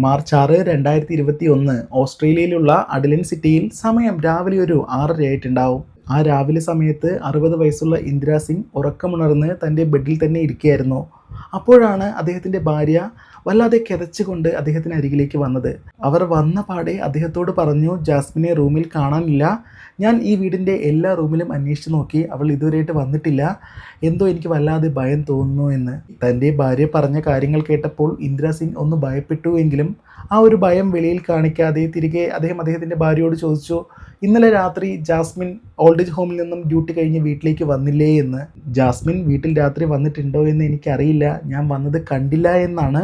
March ആറ് രണ്ടായിരത്തി ഇരുപത്തി ഒന്ന് ഓസ്ട്രേലിയയിലുള്ള അഡലിൻ സിറ്റിയിൽ സമയം രാവിലെ ഒരു ആറര ആയിട്ടുണ്ടാവും ആ രാവിലെ സമയത്ത് അറുപത് വയസ്സുള്ള ഇന്ദിരാ സിംഗ് ഉറക്കമുണർന്ന് തന്റെ ബെഡിൽ തന്നെ ഇരിക്കുകയായിരുന്നു. അപ്പോഴാണ് അദ്ദേഹത്തിന്റെ ഭാര്യ വല്ലാതെ കിതച്ചുകൊണ്ട് അദ്ദേഹത്തിന് അരികിലേക്ക് വന്നത്. അവർ വന്ന പാടെ അദ്ദേഹത്തോട് പറഞ്ഞു ജാസ്മിനെ റൂമിൽ കാണാനില്ല. ഞാൻ ഈ വീടിന്റെ എല്ലാ റൂമിലും അന്വേഷിച്ച് നോക്കി. അവൾ ഇതുവരെയായിട്ട് വന്നിട്ടില്ല. എന്തോ എനിക്ക് വല്ലാതെ ഭയം തോന്നുന്നു എന്ന്. തന്റെ ഭാര്യ പറഞ്ഞ കാര്യങ്ങൾ കേട്ടപ്പോൾ ഇന്ദിരാ സിംഗ് ഒന്ന് ഭയപ്പെട്ടു എങ്കിലും ആ ഒരു ഭയം വെളിയിൽ കാണിക്കാതെ തിരികെ അദ്ദേഹം അദ്ദേഹത്തിന്റെ ഭാര്യയോട് ചോദിച്ചു ഇന്നലെ രാത്രി ജാസ്മിൻ ഓൾഡ് ഏജ് ഹോമിൽ നിന്നും ഡ്യൂട്ടി കഴിഞ്ഞ് വീട്ടിലേക്ക് വന്നില്ലേ എന്ന്? ജാസ്മിൻ വീട്ടിൽ രാത്രി വന്നിട്ടുണ്ടോ എന്ന് എനിക്കറിയില്ല. ഞാൻ വന്നത് കണ്ടില്ല എന്നാണ്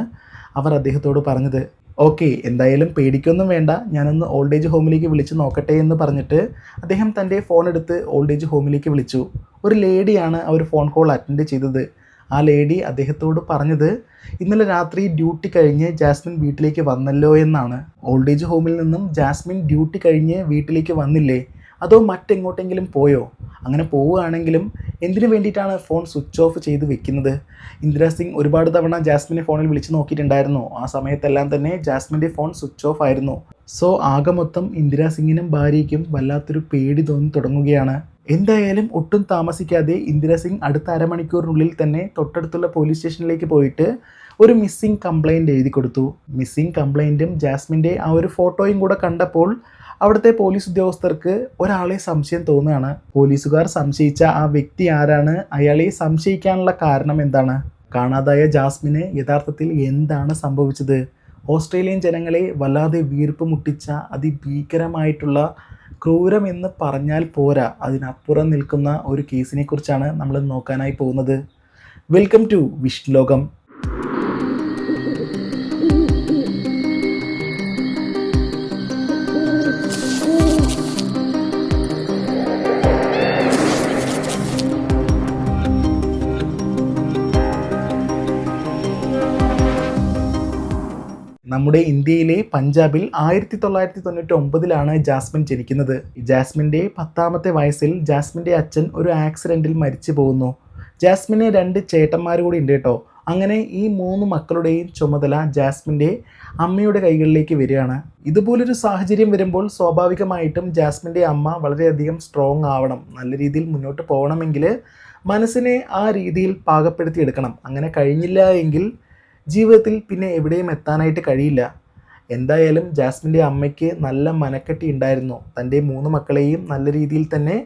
അവർ അദ്ദേഹത്തോട് പറഞ്ഞത്. ഓക്കെ എന്തായാലും പേടിക്കൊന്നും വേണ്ട. ഞാനൊന്ന് ഓൾഡ് ഏജ് ഹോമിലേക്ക് വിളിച്ച് നോക്കട്ടെ എന്ന് പറഞ്ഞിട്ട് അദ്ദേഹം തന്റെ ഫോൺ എടുത്ത് ഓൾഡ് ഏജ് ഹോമിലേക്ക് വിളിച്ചു. ഒരു ലേഡിയാണ് ഒരു ഫോൺ കോൾ അറ്റൻഡ് ചെയ്തത്. ആ ലേഡി അദ്ദേഹത്തോട് പറഞ്ഞത് ഇന്നലെ രാത്രി ഡ്യൂട്ടി കഴിഞ്ഞ് ജാസ്മിൻ വീട്ടിലേക്ക് വന്നല്ലോ എന്നാണ്. ഓൾഡ് ഏജ് ഹോമിൽ നിന്നും ജാസ്മിൻ ഡ്യൂട്ടി കഴിഞ്ഞ് വീട്ടിലേക്ക് വന്നില്ലേ? അതോ മറ്റെങ്ങോട്ടെങ്കിലും പോയോ? അങ്ങനെ പോവുകയാണെങ്കിലും എന്തിനു വേണ്ടിയിട്ടാണ് ഫോൺ സ്വിച്ച് ഓഫ് ചെയ്ത് വെക്കുന്നത്? ഇന്ദിരാ സിംഗ് ഒരുപാട് തവണ ജാസ്മിനെ ഫോണിൽ വിളിച്ച് നോക്കിയിട്ടുണ്ടായിരുന്നു. ആ സമയത്തെല്ലാം തന്നെ ജാസ്മിന്റെ ഫോൺ സ്വിച്ച് ഓഫ് ആയിരുന്നു. സോ ആകെ മൊത്തം ഇന്ദിരാ സിംഗിനും ഭാര്യയ്ക്കും വല്ലാത്തൊരു പേടി തോന്നി തുടങ്ങുകയാണ്. എന്തായാലും ഒട്ടും താമസിക്കാതെ ഇന്ദിരാ സിംഗ് അടുത്ത അരമണിക്കൂറിനുള്ളിൽ തന്നെ തൊട്ടടുത്തുള്ള പോലീസ് സ്റ്റേഷനിലേക്ക് പോയിട്ട് ഒരു മിസ്സിംഗ് കംപ്ലൈന്റ് എഴുതി കൊടുത്തു. മിസ്സിംഗ് കംപ്ലൈന്റും ജാസ്മിന്റെ ആ ഒരു ഫോട്ടോയും കൂടെ കണ്ടപ്പോൾ അവിടുത്തെ പോലീസ് ഉദ്യോഗസ്ഥർക്ക് ഒരാളെ സംശയം തോന്നുകയാണ്. പോലീസുകാർ സംശയിച്ച ആ വ്യക്തി ആരാണ്? അയാളെ സംശയിക്കാനുള്ള കാരണം എന്താണ്? കാണാതായ ജാസ്മിന് യഥാർത്ഥത്തിൽ എന്താണ് സംഭവിച്ചത്? ഓസ്ട്രേലിയൻ ജനങ്ങളെ വല്ലാതെ വീർപ്പ് മുട്ടിച്ച അതിഭീകരമായിട്ടുള്ള ക്രൂരമെന്ന് പറഞ്ഞാൽ പോരാ. അതിനപ്പുറം നിൽക്കുന്ന ഒരു കേസിനെ കുറിച്ചാണ് നമ്മൾ നോക്കാനായി പോകുന്നത്. വെൽക്കം ടു വിഷ് നമ്മുടെ ഇന്ത്യയിലെ പഞ്ചാബിൽ ആയിരത്തി തൊള്ളായിരത്തി തൊണ്ണൂറ്റി ഒമ്പതിലാണ് ജാസ്മിൻ ജനിക്കുന്നത്. ജാസ്മിന്റെ പത്താമത്തെ വയസ്സിൽ ജാസ്മിന്റെ അച്ഛൻ ഒരു ആക്സിഡന്റിൽ മരിച്ചു പോകുന്നു. ജാസ്മിന് രണ്ട് ചേട്ടന്മാർ കൂടി ഉണ്ട് കേട്ടോ. അങ്ങനെ ഈ മൂന്ന് മക്കളുടെയും ചുമതല ജാസ്മിന്റെ അമ്മയുടെ കൈകളിലേക്ക് വരികയാണ്. ഇതുപോലൊരു സാഹചര്യം വരുമ്പോൾ സ്വാഭാവികമായിട്ടും ജാസ്മിന്റെ അമ്മ വളരെയധികം സ്ട്രോങ് ആവണം. നല്ല രീതിയിൽ മുന്നോട്ട് പോകണമെങ്കിൽ മനസ്സിനെ ആ രീതിയിൽ പാകപ്പെടുത്തിയെടുക്കണം. അങ്ങനെ കഴിഞ്ഞില്ല എങ്കിൽ ജീവിതത്തിൽ പിന്നെ എവിടെയും എത്താനായിട്ട് കഴിയില്ല. എന്തായാലും ജാസ്മിന്റെ അമ്മയ്ക്ക് നല്ല മനക്കെട്ടി ഉണ്ടായിരുന്നു. തന്റെ മൂന്ന് മക്കളെയും നല്ല രീതിയിൽ തന്നെ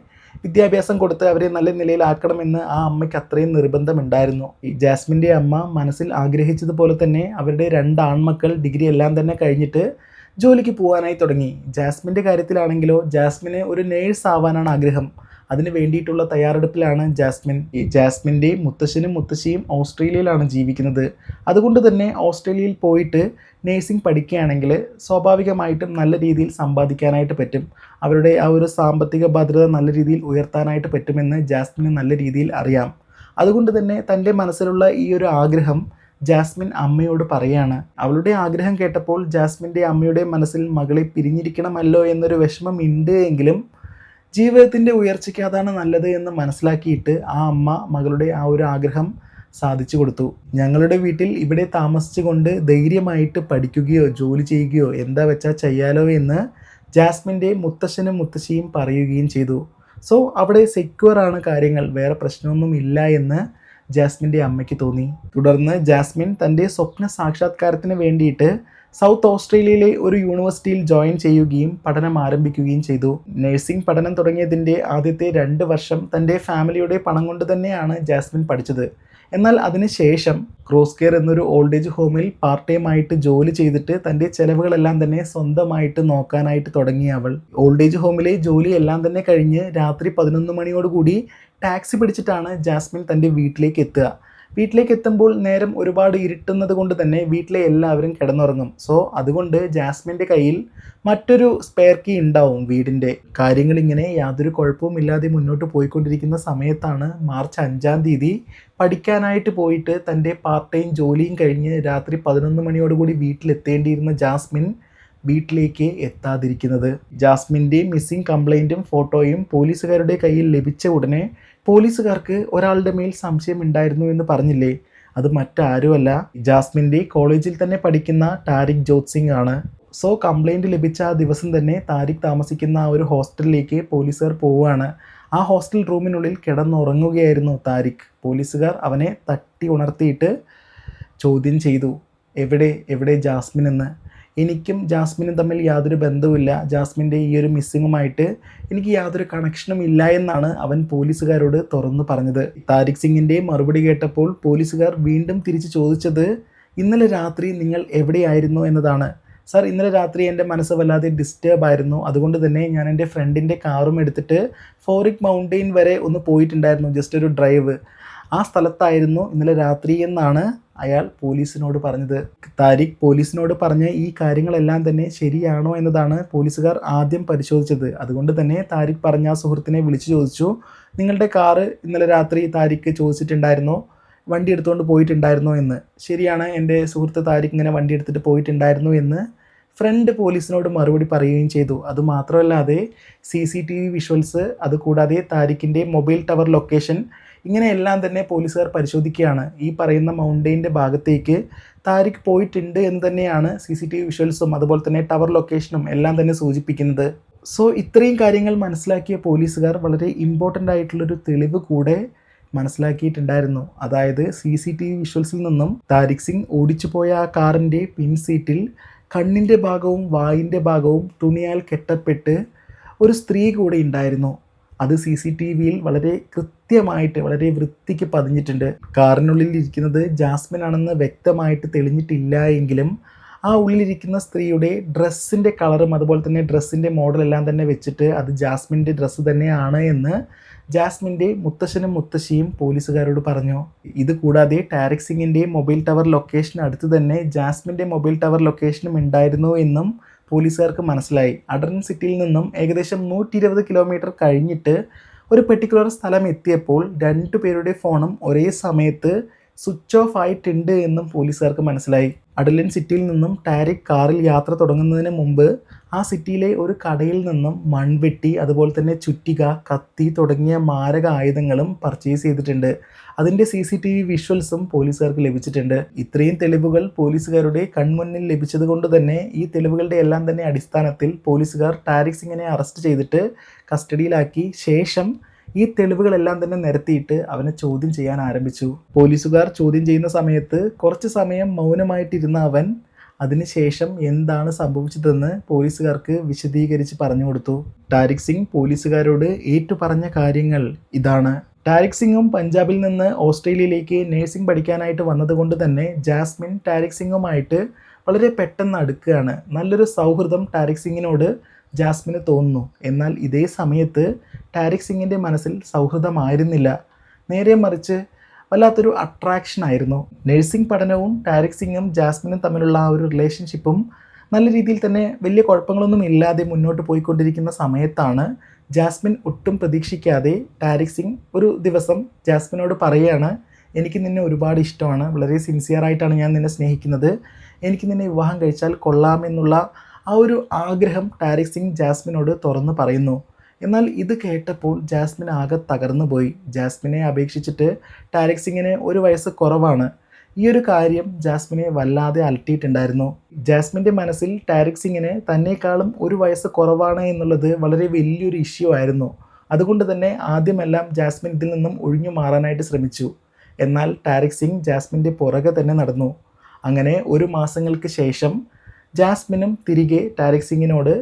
വിദ്യാഭ്യാസം കൊടുത്ത് അവരെ നല്ല നിലയിലാക്കണമെന്ന് ആ അമ്മയ്ക്ക് അത്രയും നിർബന്ധമുണ്ടായിരുന്നു. ഈ ജാസ്മിന്റെ അമ്മ മനസ്സിൽ ആഗ്രഹിച്ചതുപോലെ തന്നെ അവരുടെ രണ്ട് ആൺമക്കൾ ഡിഗ്രി എല്ലാം തന്നെ കഴിഞ്ഞിട്ട് ജോലിക്ക് പോകാനായി തുടങ്ങി. ജാസ്മിന്റെ കാര്യത്തിലാണെങ്കിലോ ജാസ്മിന് ഒരു നേഴ്സ് ആവാനാണ് ആഗ്രഹം. അതിന് വേണ്ടിയിട്ടുള്ള തയ്യാറെടുപ്പിലാണ് ജാസ്മിൻ ജാസ്മിന്റെയും മുത്തശ്ശനും മുത്തശ്ശിയും ഓസ്ട്രേലിയയിലാണ് ജീവിക്കുന്നത്. അതുകൊണ്ട് തന്നെ ഓസ്ട്രേലിയയിൽ പോയിട്ട് നേഴ്സിംഗ് പഠിക്കുകയാണെങ്കിൽ സ്വാഭാവികമായിട്ടും നല്ല രീതിയിൽ സമ്പാദിക്കാനായിട്ട് പറ്റും. അവരുടെ ആ ഒരു സാമ്പത്തിക ഭദ്രത നല്ല രീതിയിൽ ഉയർത്താനായിട്ട് പറ്റുമെന്ന് ജാസ്മിന് നല്ല രീതിയിൽ അറിയാം. അതുകൊണ്ട് തന്നെ തന്റെ മനസ്സിലുള്ള ഈ ഒരു ആഗ്രഹം ജാസ്മിൻ അമ്മയോട് പറയാണ്. അവളുടെ ആഗ്രഹം കേട്ടപ്പോൾ ജാസ്മിന്റെ അമ്മയുടെ മനസ്സിൽ മകളെ പിരിഞ്ഞിരിക്കണമല്ലോ എന്നൊരു വിഷമം ഉണ്ട് എങ്കിലും ജീവിതത്തിന്റെ ഉയർച്ചയ്ക്ക് അതാണ് നല്ലത് എന്ന് മനസ്സിലാക്കിയിട്ട് ആ അമ്മ മകളുടെ ആ ഒരു ആഗ്രഹം സാധിച്ചു കൊടുത്തു. ഞങ്ങളുടെ വീട്ടിൽ ഇവിടെ താമസിച്ചുകൊണ്ട് ധൈര്യമായിട്ട് പഠിക്കുകയോ ജോലി ചെയ്യുകയോ എന്താ വെച്ചാൽ ചെയ്യാലോ എന്ന് ജാസ്മിന്റെ മുത്തശ്ശനും മുത്തശ്ശിയും പറയുകയും ചെയ്തു. സോ അവിടെ സെക്യൂർ ആണ് കാര്യങ്ങൾ വേറെ പ്രശ്നമൊന്നും ഇല്ല എന്ന് ജാസ്മിന്റെ അമ്മയ്ക്ക് തോന്നി. തുടർന്ന് ജാസ്മിൻ തന്റെ സ്വപ്ന സാക്ഷാത്കാരത്തിന് വേണ്ടിയിട്ട് സൗത്ത് ഓസ്ട്രേലിയയിലെ ഒരു യൂണിവേഴ്സിറ്റിയിൽ ജോയിൻ ചെയ്യുകയും പഠനം ആരംഭിക്കുകയും ചെയ്തു. നഴ്സിംഗ് പഠനം തുടങ്ങിയതിന്റെ ആദ്യത്തെ രണ്ട് വർഷം തന്റെ ഫാമിലിയുടെ പണം കൊണ്ട് തന്നെയാണ് ജാസ്മിൻ പഠിച്ചത്. എന്നാൽ അതിനുശേഷം ക്രോസ് കെയർ എന്നൊരു ഓൾഡ് ഏജ് ഹോമിൽ പാർട്ട് ടൈം ആയിട്ട് ജോലി ചെയ്തിട്ട് തന്റെ ചെലവുകളെല്ലാം തന്നെ സ്വന്തമായിട്ട് നോക്കാനായിട്ട് തുടങ്ങിയ അവൾ. ഓൾഡ് ഏജ് ഹോമിലെ ജോലി എല്ലാം തന്നെ കഴിഞ്ഞ് രാത്രി പതിനൊന്ന് മണിയോടുകൂടി ടാക്സി പിടിച്ചിട്ടാണ് ജാസ്മിൻ തന്റെ വീട്ടിലേക്ക് എത്തുക. വീട്ടിലേക്ക് എത്തുമ്പോൾ നേരം ഒരുപാട് ഇരുട്ടുന്നത് കൊണ്ട് തന്നെ വീട്ടിലെ എല്ലാവരും കിടന്നുറങ്ങും. സോ അതുകൊണ്ട് ജാസ്മിന്റെ കയ്യിൽ മറ്റൊരു സ്പെയർ കീ ഉണ്ടാവും വീടിന്റെ. കാര്യങ്ങൾ ഇങ്ങനെ യാതൊരു കുഴപ്പവും ഇല്ലാതെ മുന്നോട്ട് പോയിക്കൊണ്ടിരിക്കുന്ന സമയത്താണ് മാർച്ച് അഞ്ചാം തീയതി പഠിക്കാനായിട്ട് പോയിട്ട് തന്റെ പാർട്ട് ടൈം ജോലിയും കഴിഞ്ഞ് രാത്രി പതിനൊന്ന് മണിയോടുകൂടി വീട്ടിലെത്തേണ്ടിയിരുന്ന ജാസ്മിൻ വീട്ടിലേക്ക് എത്താതിരിക്കുന്നത്. ജാസ്മിന്റെ മിസ്സിംഗ് കംപ്ലൈന്റും ഫോട്ടോയും പോലീസുകാരുടെ കയ്യിൽ ലഭിച്ച ഉടനെ പോലീസുകാർക്ക് ഒരാളുടെ മേൽ സംശയം ഉണ്ടായിരുന്നു എന്ന് പറഞ്ഞില്ലേ? അത് മറ്റാരുമല്ല. ജാസ്മിന്റെ കോളേജിൽ തന്നെ പഠിക്കുന്ന താരിഖ് ജോത് സിംഗ് ആണ്. സോ കംപ്ലൈന്റ് ലഭിച്ച ആ ദിവസം തന്നെ താരിഖ് താമസിക്കുന്ന ആ ഒരു ഹോസ്റ്റലിലേക്ക് പോലീസുകാർ പോവുകയാണ്. ആ ഹോസ്റ്റൽ റൂമിനുള്ളിൽ കിടന്നുറങ്ങുകയായിരുന്നു താരിഖ്. പോലീസുകാർ അവനെ തട്ടി ഉണർത്തിയിട്ട് ചോദ്യം ചെയ്തു. എവിടെ? എവിടെ ജാസ്മിൻ എന്ന്? എനിക്കും ജാസ്മിനും തമ്മിൽ യാതൊരു ബന്ധവുമില്ല. ജാസ്മിന്റെ ഈ ഒരു മിസ്സിങ്ങുമായിട്ട് എനിക്ക് യാതൊരു കണക്ഷനും ഇല്ല എന്നാണ് അവൻ പോലീസുകാരോട് തുറന്നു പറഞ്ഞത്. താരിഖ് സിംഗിന്റെ മറുപടി കേട്ടപ്പോൾ പോലീസുകാർ വീണ്ടും തിരിച്ചു ചോദിച്ചത് ഇന്നലെ രാത്രി നിങ്ങൾ എവിടെയായിരുന്നു? എന്നതാണ്. സാർ ഇന്നലെ രാത്രി എന്റെ മനസ്സ് വല്ലാതെ ഡിസ്റ്റേബ് ആയിരുന്നു. അതുകൊണ്ട് തന്നെ ഞാൻ എന്റെ ഫ്രണ്ടിന്റെ കാറും എടുത്തിട്ട് ഫോറിക് മൗണ്ടെയിൻ വരെ ഒന്ന് പോയിട്ടുണ്ടായിരുന്നു. ജസ്റ്റ് ഒരു ഡ്രൈവ് ആ സ്ഥലത്തായിരുന്നു ഇന്നലെ രാത്രി എന്നാണ് അയാൾ പോലീസിനോട് പറഞ്ഞത്. താരിഖ് പോലീസിനോട് പറഞ്ഞ ഈ കാര്യങ്ങളെല്ലാം തന്നെ ശരിയാണോ എന്നതാണ് പോലീസുകാർ ആദ്യം പരിശോധിച്ചത്. അതുകൊണ്ട് തന്നെ താരിഖ് പറഞ്ഞ സുഹൃത്തിനെ വിളിച്ചു ചോദിച്ചു. നിങ്ങളുടെ കാറ് ഇന്നലെ രാത്രി താരിഖ് ചോദിച്ചിട്ടുണ്ടായിരുന്നോ? വണ്ടി എടുത്തുകൊണ്ട് പോയിട്ടുണ്ടായിരുന്നോ എന്ന്. ശരിയാണ് എന്റെ സുഹൃത്ത് താരിഖ് ഇങ്ങനെ വണ്ടി എടുത്തിട്ട് പോയിട്ടുണ്ടായിരുന്നു എന്ന് ഫ്രണ്ട് പോലീസിനോട് മറുപടി പറയുകയും ചെയ്തു. അതുമാത്രമല്ലാതെ C C T V visuals അതുകൂടാതെ താരിഖിന്റെ മൊബൈൽ ടവർ ലൊക്കേഷൻ ഇങ്ങനെയെല്ലാം തന്നെ പോലീസുകാർ പരിശോധിക്കുകയാണ്. ഈ പറയുന്ന മൗണ്ടെയിന്റെ ഭാഗത്തേക്ക് താരിഖ് പോയിട്ടുണ്ട് എന്ന് തന്നെയാണ് സി സി ടി വി വിഷ്വൽസും അതുപോലെ തന്നെ ടവർ ലൊക്കേഷനും എല്ലാം തന്നെ സൂചിപ്പിക്കുന്നത്. സോ ഇത്രയും കാര്യങ്ങൾ മനസ്സിലാക്കിയ പോലീസുകാർ വളരെ ഇമ്പോർട്ടന്റ് ആയിട്ടുള്ളൊരു തെളിവ് കൂടെ മനസ്സിലാക്കിയിട്ടുണ്ടായിരുന്നു. അതായത് സി സി ടി വി വിഷ്വൽസിൽ നിന്നും താരിഖ് സിംഗ് ഓടിച്ചു പോയ ആ കാറിന്റെ പിൻ സീറ്റിൽ കണ്ണിന്റെ ഭാഗവും വായിന്റെ ഭാഗവും തുണിയാൽ കെട്ടപ്പെട്ട് ഒരു സ്ത്രീ കൂടെ ഉണ്ടായിരുന്നു. അത് സി സി ടി വിയിൽ വളരെ കൃത്യമായിട്ട് വളരെ വൃത്തിക്ക് പതിഞ്ഞിട്ടുണ്ട്. കാറിനുള്ളിൽ ഇരിക്കുന്നത് ജാസ്മിൻ ആണെന്ന് വ്യക്തമായിട്ട് തെളിഞ്ഞിട്ടില്ല എങ്കിലും ആ ഉള്ളിലിരിക്കുന്ന സ്ത്രീയുടെ ഡ്രസ്സിന്റെ കളറും അതുപോലെ തന്നെ ഡ്രസ്സിന്റെ മോഡലെല്ലാം തന്നെ വെച്ചിട്ട് അത് ജാസ്മിന്റെ ഡ്രസ്സ് തന്നെയാണ് എന്ന് ജാസ്മിന്റെ മുത്തശ്ശനും മുത്തശ്ശിയും പോലീസുകാരോട് പറഞ്ഞു. ഇത് കൂടാതെ ടാരിക് മൊബൈൽ ടവർ ലൊക്കേഷൻ അടുത്ത് തന്നെ ജാസ്മിന്റെ മൊബൈൽ ടവർ ലൊക്കേഷനും ഉണ്ടായിരുന്നു എന്നും പോലീസുകാർക്ക് മനസ്സിലായി. അഡർൻ സിറ്റിയിൽ നിന്നും ഏകദേശം നൂറ്റി ഇരുപത് കിലോമീറ്റർ കഴിഞ്ഞിട്ട് ഒരു പെർട്ടിക്കുലർ സ്ഥലം എത്തിയപ്പോൾ രണ്ടു പേരുടെ ഫോണും ഒരേ സമയത്ത് സ്വിച്ച് ഓഫ് ആയിട്ടുണ്ട് എന്നും പോലീസുകാർക്ക് മനസ്സിലായി. അഡലിൻ സിറ്റിയിൽ നിന്നും ടാരിക് കാറിൽ യാത്ര തുടങ്ങുന്നതിന് മുമ്പ് ആ സിറ്റിയിലെ ഒരു കടയിൽ നിന്നും മൺവെട്ടി അതുപോലെ തന്നെ ചുറ്റിക കത്തി തുടങ്ങിയ മാരക ആയുധങ്ങളും പർച്ചേസ് ചെയ്തിട്ടുണ്ട്. അതിന്റെ സി സി ടി വി വിഷ്വൽസും പോലീസുകാർക്ക് ലഭിച്ചിട്ടുണ്ട്. ഇത്രയും തെളിവുകൾ പോലീസുകാരുടെ കൺമുന്നിൽ ലഭിച്ചത് കൊണ്ട് തന്നെ ഈ തെളിവുകളുടെ എല്ലാം തന്നെ അടിസ്ഥാനത്തിൽ പോലീസുകാർ ടാരിക് സിംഗിനെ അറസ്റ്റ് ചെയ്തിട്ട് കസ്റ്റഡിയിലാക്കി ശേഷം ഈ തെളിവുകളെല്ലാം തന്നെ നിരത്തിയിട്ട് അവനെ ചോദ്യം ചെയ്യാൻ ആരംഭിച്ചു. പോലീസുകാർ ചോദ്യം ചെയ്യുന്ന സമയത്ത് കുറച്ച് സമയം മൗനമായിട്ടിരുന്ന അവൻ അതിനുശേഷം എന്താണ് സംഭവിച്ചതെന്ന് പോലീസുകാർക്ക് വിശദീകരിച്ച് പറഞ്ഞു കൊടുത്തു. ടാരിക് സിംഗ് പോലീസുകാരോട് ഏറ്റു പറഞ്ഞ കാര്യങ്ങൾ ഇതാണ്. ടാരിക് സിംഗും പഞ്ചാബിൽ നിന്ന് ഓസ്ട്രേലിയയിലേക്ക് നേഴ്സിംഗ് പഠിക്കാനായിട്ട് വന്നതുകൊണ്ട് തന്നെ ജാസ്മിൻ ടാരിക് സിംഗുമായിട്ട് വളരെ പെട്ടെന്ന് അടുക്കുകയാണ്. നല്ലൊരു സൗഹൃദം ടാരിക് സിംഗിനോട് ജാസ്മിന് തോന്നുന്നു. എന്നാൽ ഇതേ സമയത്ത് ടാരിക് സിംഗിന്റെ മനസ്സിൽ സൗഹൃദമായിരുന്നില്ല. നേരെ മറിച്ച് വല്ലാത്തൊരു അട്രാക്ഷൻ ആയിരുന്നു. നഴ്സിംഗ് പഠനവും ടാരിക് സിംഗും ജാസ്മിനും തമ്മിലുള്ള ആ ഒരു റിലേഷൻഷിപ്പും നല്ല രീതിയിൽ തന്നെ വലിയ കുഴപ്പങ്ങളൊന്നും ഇല്ലാതെ മുന്നോട്ട് പോയിക്കൊണ്ടിരിക്കുന്ന സമയത്താണ് ജാസ്മിൻ ഒട്ടും പ്രതീക്ഷിക്കാതെ താരിഖ് സിംഗ് ഒരു ദിവസം ജാസ്മിനോട് പറയുകയാണ് എനിക്ക് നിന്നെ ഒരുപാട് ഇഷ്ടമാണ്. വളരെ സിൻസിയറായിട്ടാണ് ഞാൻ നിന്നെ സ്നേഹിക്കുന്നത്. എനിക്ക് നിന്നെ വിവാഹം കഴിച്ചാൽ കൊള്ളാമെന്നുള്ള ആ ഒരു ആഗ്രഹം ടാരിക് സിംഗ് ജാസ്മിനോട് തുറന്ന് പറയുന്നു. എന്നാൽ ഇത് കേട്ടപ്പോൾ ജാസ്മിൻ ആകെ തകർന്നു പോയി ജാസ്മിനെ അപേക്ഷിച്ചിട്ട് ടാരിക് സിംഗിന് ഒരു വയസ്സ് കുറവാണ്. ഈ ഒരു കാര്യം ജാസ്മിനെ വല്ലാതെ അലട്ടിയിട്ടുണ്ടായിരുന്നു. ജാസ്മിന്റെ മനസ്സിൽ ടാരിക് സിംഗിന് തന്നെക്കാളും ഒരു വയസ്സ് കുറവാണ് എന്നുള്ളത് വളരെ വലിയൊരു ഇഷ്യൂ ആയിരുന്നു. അതുകൊണ്ട് തന്നെ ആദ്യമെല്ലാം ജാസ്മിൻ ഇതിൽ നിന്നും ഒഴിഞ്ഞു മാറാനായിട്ട് ശ്രമിച്ചു. എന്നാൽ ടാരിക് സിംഗ് ജാസ്മിന്റെ പുറകെ തന്നെ നടന്നു. അങ്ങനെ ഒരു മാസങ്ങൾക്ക് ശേഷം ജാസ്മിനും തിരികെ ടാരിക് സിംഗിനോട്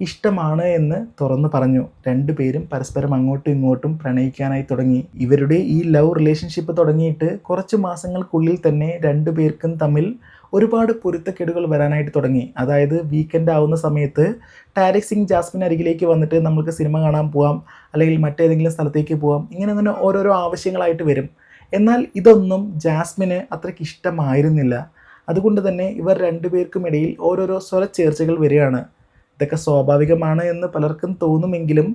ഇഷ്ടമാണ് എന്ന് തുറന്നു പറഞ്ഞു. രണ്ടുപേരും പരസ്പരം അങ്ങോട്ടും ഇങ്ങോട്ടും പ്രണയിക്കാനായി തുടങ്ങി. ഇവരുടെ ഈ ലവ് റിലേഷൻഷിപ്പ് തുടങ്ങിയിട്ട് കുറച്ച് മാസങ്ങൾക്കുള്ളിൽ തന്നെ രണ്ടുപേർക്കും തമ്മിൽ ഒരുപാട് പൊരുത്തക്കേടുകൾ വരാനായിട്ട് തുടങ്ങി. അതായത് വീക്കെൻഡ് ആവുന്ന സമയത്ത് ടാരിക് സിംഗ് ജാസ്മിൻ അരികിലേക്ക് വന്നിട്ട് നമുക്ക് സിനിമ കാണാൻ പോവാം അല്ലെങ്കിൽ മറ്റേതെങ്കിലും സ്ഥലത്തേക്ക് പോവാം ഇങ്ങനെ അങ്ങനെ ഓരോരോ ആവശ്യങ്ങളായിട്ട് വരും. എന്നാൽ ഇതൊന്നും ജാസ്മിന് അത്രയ്ക്ക് ഇഷ്ടമായിരുന്നില്ല. അതുകൊണ്ട് തന്നെ ഇവർ രണ്ടുപേർക്കും ഇടയിൽ ഓരോരോ സ്വരച്ചേർച്ചകൾ വരികയാണ്. ഇതൊക്കെ സ്വാഭാവികമാണ് എന്ന് പലർക്കും തോന്നുമെങ്കിലും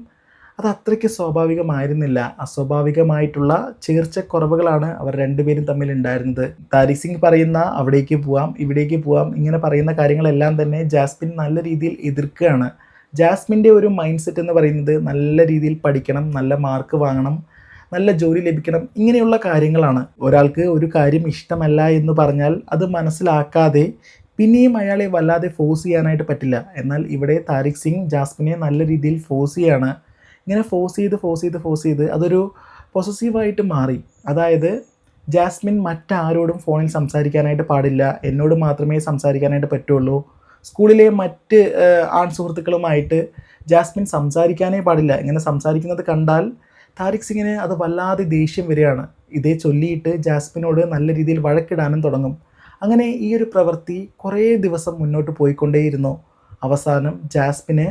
അത് അത്രയ്ക്ക് സ്വാഭാവികമായിരുന്നില്ല. അസ്വാഭാവികമായിട്ടുള്ള ചേർച്ചക്കുറവുകളാണ് അവർ രണ്ടുപേരും തമ്മിൽ ഉണ്ടായിരുന്നത് താരിക് സിംഗ് പറയുന്ന അവിടേക്ക് പോവാം ഇവിടേക്ക് പോവാം ഇങ്ങനെ പറയുന്ന കാര്യങ്ങളെല്ലാം തന്നെ ജാസ്മിൻ നല്ല രീതിയിൽ എതിർക്കുകയാണ്. ജാസ്മിന്റെ ഒരു മൈൻഡ് സെറ്റ് എന്ന് പറയുന്നത് നല്ല രീതിയിൽ പഠിക്കണം നല്ല മാർക്ക് വാങ്ങണം നല്ല ജോലി ലഭിക്കണം ഇങ്ങനെയുള്ള കാര്യങ്ങളാണ്. ഒരാൾക്ക് ഒരു കാര്യം ഇഷ്ടമല്ല എന്ന് പറഞ്ഞാൽ അത് മനസ്സിലാക്കാതെ പിന്നെയും അയാളെ വല്ലാതെ ഫോഴ്സ് ചെയ്യാനായിട്ട് പറ്റില്ല. എന്നാൽ ഇവിടെ താരിഖ് സിംഗ് ജാസ്മിനെ നല്ല രീതിയിൽ ഫോഴ്സ് ചെയ്യാണ്. ഇങ്ങനെ ഫോഴ്സ് ചെയ്ത് ഫോഴ്സ് ചെയ്ത് ഫോഴ്സ് ചെയ്ത് അതൊരു പൊസസീവായിട്ട് മാറി. അതായത് ജാസ്മിൻ മറ്റാരോടും ഫോണിൽ സംസാരിക്കാനായിട്ട് പാടില്ല. എന്നോട് മാത്രമേ സംസാരിക്കാനായിട്ട് പറ്റുള്ളൂ. സ്കൂളിലെ മറ്റ് ആൺ സുഹൃത്തുക്കളുമായിട്ട് ജാസ്മിൻ സംസാരിക്കാനേ പാടില്ല. ഇങ്ങനെ സംസാരിക്കുന്നത് കണ്ടാൽ താരിഖ് സിംഗിന് അത് വല്ലാതെ ദേഷ്യം വരികയാണ്. ഇതേ ചൊല്ലിയിട്ട് ജാസ്മിനോട് നല്ല രീതിയിൽ വഴക്കിടാനും തുടങ്ങും. അങ്ങനെ ഈ ഒരു പ്രവൃത്തി കുറേ ദിവസം മുന്നോട്ട് പോയിക്കൊണ്ടേയിരുന്നു. അവസാനം ജാസ്മിന്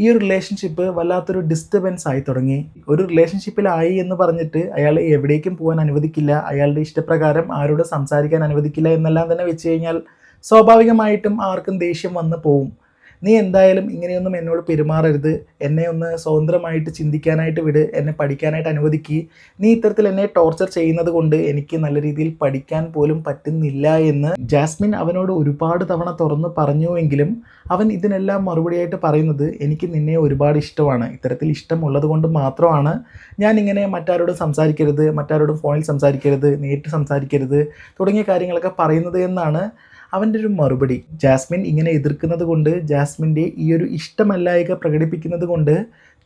ഈ ഒരു റിലേഷൻഷിപ്പ് വല്ലാത്തൊരു ഡിസ്റ്റർബൻസ് ആയി തുടങ്ങി. ഒരു റിലേഷൻഷിപ്പിലായി എന്ന് പറഞ്ഞിട്ട് അയാൾ എവിടേക്കും പോകാൻ അനുവദിക്കില്ല. അയാളുടെ ഇഷ്ടപ്രകാരം ആരോട് സംസാരിക്കാൻ അനുവദിക്കില്ല എന്നെല്ലാം തന്നെ വെച്ച് കഴിഞ്ഞാൽ സ്വാഭാവികമായിട്ടും ആർക്കും ദേഷ്യം വന്ന് പോവും. നീ എന്തായാലും ഇങ്ങനെയൊന്നും എന്നോട് പെരുമാറരുത്. എന്നെ ഒന്ന് സ്വതന്ത്രമായിട്ട് ചിന്തിക്കാനായിട്ട് വിട്. എന്നെ പഠിക്കാനായിട്ട് അനുവദിക്കുക നീ ഇത്തരത്തിൽ എന്നെ ടോർച്ചർ ചെയ്യുന്നത് കൊണ്ട് എനിക്ക് നല്ല രീതിയിൽ പഠിക്കാൻ പോലും പറ്റുന്നില്ല എന്ന് ജാസ്മിൻ അവനോട് ഒരുപാട് തവണ തുറന്ന് പറഞ്ഞുവെങ്കിലും അവൻ ഇതിനെല്ലാം മറുപടിയായിട്ട് പറയുന്നത് എനിക്ക് നിന്നെ ഒരുപാട് ഇഷ്ടമാണ്. ഇത്തരത്തിൽ ഇഷ്ടമുള്ളത് കൊണ്ട് മാത്രമാണ്. ഞാൻ ഇങ്ങനെ മറ്റാരോടും സംസാരിക്കരുത് മറ്റാരോടും ഫോണിൽ സംസാരിക്കരുത് നേരിട്ട് സംസാരിക്കരുത് തുടങ്ങിയ കാര്യങ്ങളൊക്കെ പറയുന്നത് എന്നാണ് അവന്റെ ഒരു മറുപടി. ജാസ്മിൻ ഇങ്ങനെ എതിർക്കുന്നത് കൊണ്ട് ജാസ്മിന്റെ ഈ ഒരു ഇഷ്ടമല്ലായക പ്രകടിപ്പിക്കുന്നത് കൊണ്ട്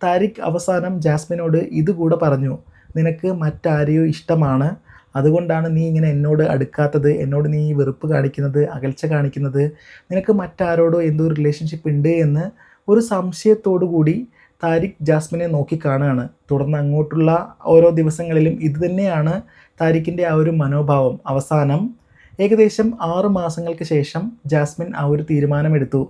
താരിഖ് അവസാനം ജാസ്മിനോട് ഇതുകൂടെ പറഞ്ഞു നിനക്ക് മറ്റാരെയോ ഇഷ്ടമാണ്? അതുകൊണ്ടാണ് നീ ഇങ്ങനെ എന്നോട് അടുക്കാത്തത് എന്നോട് നീ വെറുപ്പ് കാണിക്കുന്നത് അകൽച്ച കാണിക്കുന്നത്. നിനക്ക് മറ്റാരോടോ എന്തോ റിലേഷൻഷിപ്പ് ഉണ്ട് എന്ന് ഒരു സംശയത്തോടു കൂടി താരിഖ് ജാസ്മിനെ നോക്കി കാണുകയാണ് തുടർന്ന് അങ്ങോട്ടുള്ള ഓരോ ദിവസങ്ങളിലും ഇതുതന്നെയാണ് താരിഖിന്റെ ആ ഒരു മനോഭാവം. അവസാനം ഏകദേശം ആറ് മാസങ്ങൾക്ക് ശേഷം ജാസ്മിൻ ആ ഒരു തീരുമാനമെടുത്തു.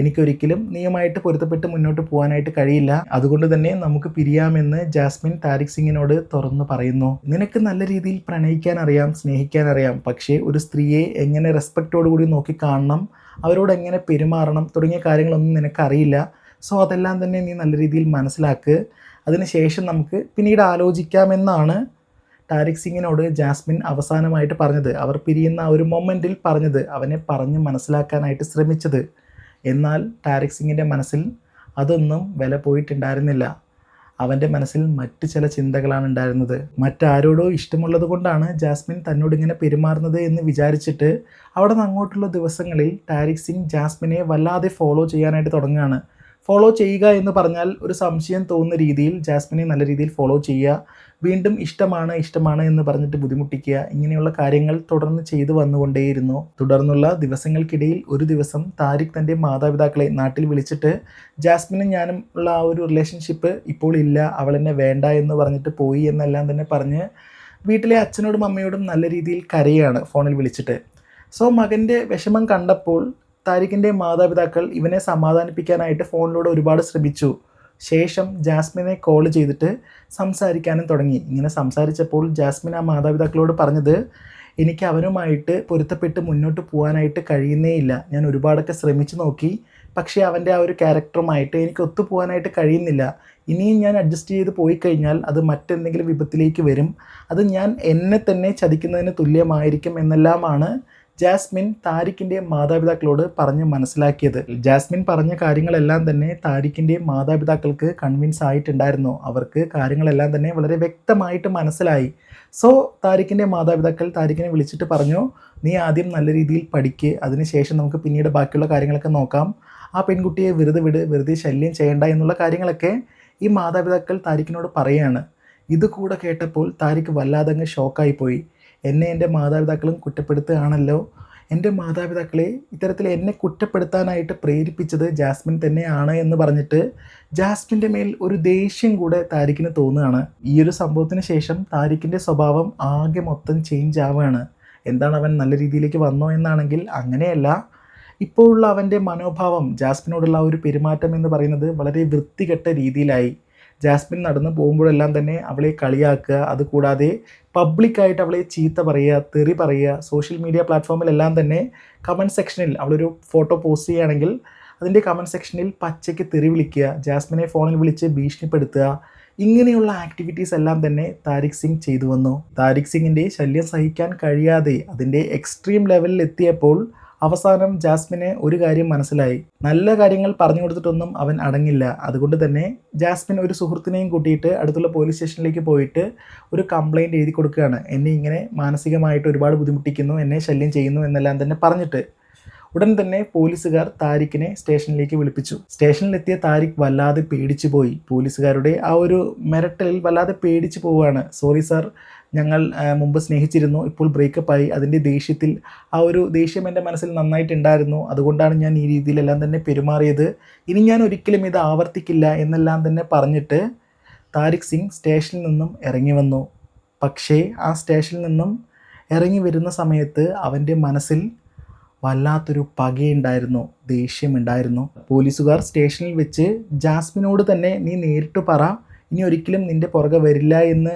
എനിക്കൊരിക്കലും നീയുമായിട്ട് പൊരുത്തപ്പെട്ട് മുന്നോട്ട് പോകാനായിട്ട് കഴിയില്ല. അതുകൊണ്ട് തന്നെ നമുക്ക് പിരിയാമെന്ന് ജാസ്മിൻ താരിഖ് സിംഗിനോട് തുറന്നു പറയുന്നു. നിനക്ക് നല്ല രീതിയിൽ പ്രണയിക്കാൻ അറിയാം സ്നേഹിക്കാൻ അറിയാം. പക്ഷേ ഒരു സ്ത്രീയെ എങ്ങനെ റെസ്പെക്റ്റോട് കൂടി നോക്കി കാണണം അവരോട് എങ്ങനെ പെരുമാറണം തുടങ്ങിയ കാര്യങ്ങളൊന്നും നിനക്കറിയില്ല സോ അതെല്ലാം തന്നെ നീ നല്ല രീതിയിൽ മനസ്സിലാക്ക്. അതിനുശേഷം നമുക്ക് പിന്നീട് ആലോചിക്കാമെന്നാണ് ടാരിക് സിംഗിനോട് ജാസ്മിൻ അവസാനമായിട്ട് പറഞ്ഞത് അവർ പിരിയുന്ന ആ ഒരു മൊമെന്റിൽ പറഞ്ഞത് അവനെ പറഞ്ഞ് മനസ്സിലാക്കാനായിട്ട് ശ്രമിച്ചത്. എന്നാൽ താരിഖ് സിംഗിന്റെ മനസ്സിൽ അതൊന്നും വില പോയിട്ടുണ്ടായിരുന്നില്ല. അവന്റെ മനസ്സിൽ മറ്റ് ചില ചിന്തകളാണ് ഉണ്ടായിരുന്നത്. മറ്റാരോടോ ഇഷ്ടമുള്ളത് കൊണ്ടാണ് ജാസ്മിൻ തന്നോട് ഇങ്ങനെ പെരുമാറുന്നത് എന്ന് വിചാരിച്ചിട്ട് അവിടെ നിന്ന് അങ്ങോട്ടുള്ള ദിവസങ്ങളിൽ താരിഖ് സിംഗ് ജാസ്മിനെ വല്ലാതെ ഫോളോ ചെയ്യാനായിട്ട് തുടങ്ങുകയാണ്. ഫോളോ ചെയ്യുക എന്ന് പറഞ്ഞാൽ ഒരു സംശയം തോന്നുന്ന രീതിയിൽ ജാസ്മിനെ നല്ല രീതിയിൽ ഫോളോ ചെയ്യുക വീണ്ടും ഇഷ്ടമാണ് ഇഷ്ടമാണ് എന്ന് പറഞ്ഞിട്ട് ബുദ്ധിമുട്ടിക്കുക ഇങ്ങനെയുള്ള കാര്യങ്ങൾ തുടർന്ന് ചെയ്തു വന്നുകൊണ്ടേയിരുന്നു. തുടർന്നുള്ള ദിവസങ്ങൾക്കിടയിൽ ഒരു ദിവസം താരിഖ് തന്റെ മാതാപിതാക്കളെ നാട്ടിൽ വിളിച്ചിട്ട് ജാസ്മിനും ഞാനും ഉള്ള ആ ഒരു റിലേഷൻഷിപ്പ് ഇപ്പോൾ ഇല്ല അവൾ എന്നെ വേണ്ട എന്ന് പറഞ്ഞിട്ട് പോയി എന്നെല്ലാം തന്നെ പറഞ്ഞ് വീട്ടിലെ അച്ഛനോടും അമ്മയോടും നല്ല രീതിയിൽ കരയാണ് ഫോണിൽ വിളിച്ചിട്ട്. സോ മകന്റെ വിഷമം കണ്ടപ്പോൾ താരിഖിന്റെ മാതാപിതാക്കൾ ഇവനെ സമാധാനിപ്പിക്കാനായിട്ട് ഫോണിലൂടെ ഒരുപാട് ശ്രമിച്ചു. ശേഷം ജാസ്മിനെ കോൾ ചെയ്തിട്ട് സംസാരിക്കാനും തുടങ്ങി. ഇങ്ങനെ സംസാരിച്ചപ്പോൾ ജാസ്മിൻ ആ മാതാപിതാക്കളോട് പറഞ്ഞത് എനിക്ക് അവനുമായിട്ട് പൊരുത്തപ്പെട്ട് മുന്നോട്ട് പോകാനായിട്ട് കഴിയുന്നേ ഇല്ല ഞാൻ ഒരുപാടൊക്കെ ശ്രമിച്ചു നോക്കി. പക്ഷേ അവന്റെ ആ ഒരു ക്യാരക്ടറുമായിട്ട് എനിക്ക് ഒത്തുപോകാനായിട്ട് കഴിയുന്നില്ല. ഇനിയും ഞാൻ അഡ്ജസ്റ്റ് ചെയ്ത് പോയി കഴിഞ്ഞാൽ അത് മറ്റെന്തെങ്കിലും വിപത്തിലേക്ക് വരും. അത് ഞാൻ എന്നെ തന്നെ ചതിക്കുന്നതിന് തുല്യമായിരിക്കും എന്നെല്ലാമാണ് ജാസ്മിൻ താരിഖിന്റെ മാതാപിതാക്കളോട് പറഞ്ഞ് മനസ്സിലാക്കിയത്. ജാസ്മിൻ പറഞ്ഞ കാര്യങ്ങളെല്ലാം തന്നെ താരിഖിന്റെ മാതാപിതാക്കൾക്ക് കൺവിൻസ് ആയിട്ടുണ്ടായിരുന്നു. അവർക്ക് കാര്യങ്ങളെല്ലാം തന്നെ വളരെ വ്യക്തമായിട്ട് മനസ്സിലായി. സോ താരിഖിന്റെ മാതാപിതാക്കൾ താരിഖിനെ വിളിച്ചിട്ട് പറഞ്ഞു നീ ആദ്യം നല്ല രീതിയിൽ പഠിക്ക്. അതിനുശേഷം നമുക്ക് പിന്നീട് ബാക്കിയുള്ള കാര്യങ്ങളൊക്കെ നോക്കാം. ആ പെൺകുട്ടിയെ വെറുതെ വിട് വെറുതെ ശല്യം ചെയ്യണ്ട എന്നുള്ള കാര്യങ്ങളൊക്കെ ഈ മാതാപിതാക്കൾ താരിഖിനോട് പറയുകയാണ് ഇതുകൂടെ കേട്ടപ്പോൾ താരിഖ് വല്ലാതെ അങ്ങ് ഷോക്കായി പോയി. എന്നെ എന്റെ മാതാപിതാക്കളും കുറ്റപ്പെടുത്തുകയാണല്ലോ. എന്റെ മാതാപിതാക്കളെ ഇത്തരത്തിൽ എന്നെ കുറ്റപ്പെടുത്താനായിട്ട് പ്രേരിപ്പിച്ചത് ജാസ്മിൻ തന്നെയാണ് എന്ന് പറഞ്ഞിട്ട് ജാസ്മിന്റെ മേൽ ഒരു ദേഷ്യം കൂടെ താരിഖിന് തോന്നുകയാണ്. ഈ ഒരു സംഭവത്തിന് ശേഷം താരിഖിന്റെ സ്വഭാവം ആകെ മൊത്തം ചേഞ്ച് ആവുകയാണ്. എന്താണ് അവൻ നല്ല രീതിയിലേക്ക് വന്നോ എന്നാണെങ്കിൽ അങ്ങനെയല്ല. ഇപ്പോഴുള്ള അവന്റെ മനോഭാവം ജാസ്മിനോടുള്ള ഒരു പെരുമാറ്റം എന്ന് പറയുന്നത് വളരെ വൃത്തികെട്ട രീതിയിലായി. ജാസ്മിൻ നടന്നു പോകുമ്പോഴെല്ലാം തന്നെ അവളെ കളിയാക്കുക അതുകൂടാതെ പബ്ലിക്കായിട്ട് അവളെ ചീത്ത പറയുക തെറി പറയുക സോഷ്യൽ മീഡിയ പ്ലാറ്റ്ഫോമിലെല്ലാം തന്നെ കമന്റ് സെക്ഷനിൽ അവളൊരു ഫോട്ടോ പോസ്റ്റ് ചെയ്യുകയാണെങ്കിൽ അതിന്റെ കമന്റ് സെക്ഷനിൽ പച്ചയ്ക്ക് തെറി വിളിക്കുക ജാസ്മിനെ ഫോണിൽ വിളിച്ച് ഭീഷണിപ്പെടുത്തുക ഇങ്ങനെയുള്ള ആക്ടിവിറ്റീസ് എല്ലാം തന്നെ താരിഖ് സിംഗ് ചെയ്തു വന്നു. താരിഖ് സിംഗിന്റെ ശല്യം സഹിക്കാൻ കഴിയാതെ അതിന്റെ എക്സ്ട്രീം ലെവലിൽ എത്തിയപ്പോൾ അവസാനം ജാസ്മിന് ഒരു കാര്യം മനസ്സിലായി. നല്ല കാര്യങ്ങൾ പറഞ്ഞു കൊടുത്തിട്ടൊന്നും അവൻ അടങ്ങില്ല. അതുകൊണ്ട് തന്നെ ജാസ്മിൻ ഒരു സുഹൃത്തിനെയും കൂട്ടിയിട്ട് അടുത്തുള്ള പോലീസ് സ്റ്റേഷനിലേക്ക് പോയിട്ട് ഒരു കംപ്ലൈന്റ് എഴുതി കൊടുക്കുകയാണ്. എന്നെ ഇങ്ങനെ മാനസികമായിട്ട് ഒരുപാട് ബുദ്ധിമുട്ടിക്കുന്നു എന്നെ ശല്യം ചെയ്യുന്നു എന്നെല്ലാം തന്നെ പറഞ്ഞിട്ട്. ഉടൻ തന്നെ പോലീസുകാർ താരിഖിനെ സ്റ്റേഷനിലേക്ക് വിളിപ്പിച്ചു. സ്റ്റേഷനിലെത്തിയ താരിഖ് വല്ലാതെ പേടിച്ചു പോയി. പോലീസുകാരുടെ ആ ഒരു മിരട്ടലിൽ വല്ലാതെ പേടിച്ചു പോവുകയാണ്. സോറി സാർ ഞങ്ങൾ മുമ്പ് സ്നേഹിച്ചിരുന്നു. ഇപ്പോൾ ബ്രേക്കപ്പ് ആയി അതിന്റെ ദേഷ്യത്തിൽ ആ ഒരു ദേഷ്യം എന്റെ മനസ്സിൽ നന്നായിട്ടുണ്ടായിരുന്നു. അതുകൊണ്ടാണ് ഞാൻ ഈ രീതിയിലെല്ലാം തന്നെ പെരുമാറിയത്. ഇനി ഞാൻ ഒരിക്കലും ഇത് ആവർത്തിക്കില്ല എന്നെല്ലാം തന്നെ പറഞ്ഞിട്ട് താരിഖ് സിംഗ് സ്റ്റേഷനിൽ നിന്നും ഇറങ്ങി വന്നു. പക്ഷേ ആ സ്റ്റേഷനിൽ നിന്നും ഇറങ്ങി വരുന്ന സമയത്ത് അവന്റെ മനസ്സിൽ വല്ലാത്തൊരു പകയുണ്ടായിരുന്നു ദേഷ്യമുണ്ടായിരുന്നു. പോലീസുകാർ സ്റ്റേഷനിൽ വെച്ച് ജാസ്മിനോട് തന്നെ നീ നേരിട്ട് പറ ഇനി ഒരിക്കലും നിന്റെ പുറകെ വരില്ല എന്ന്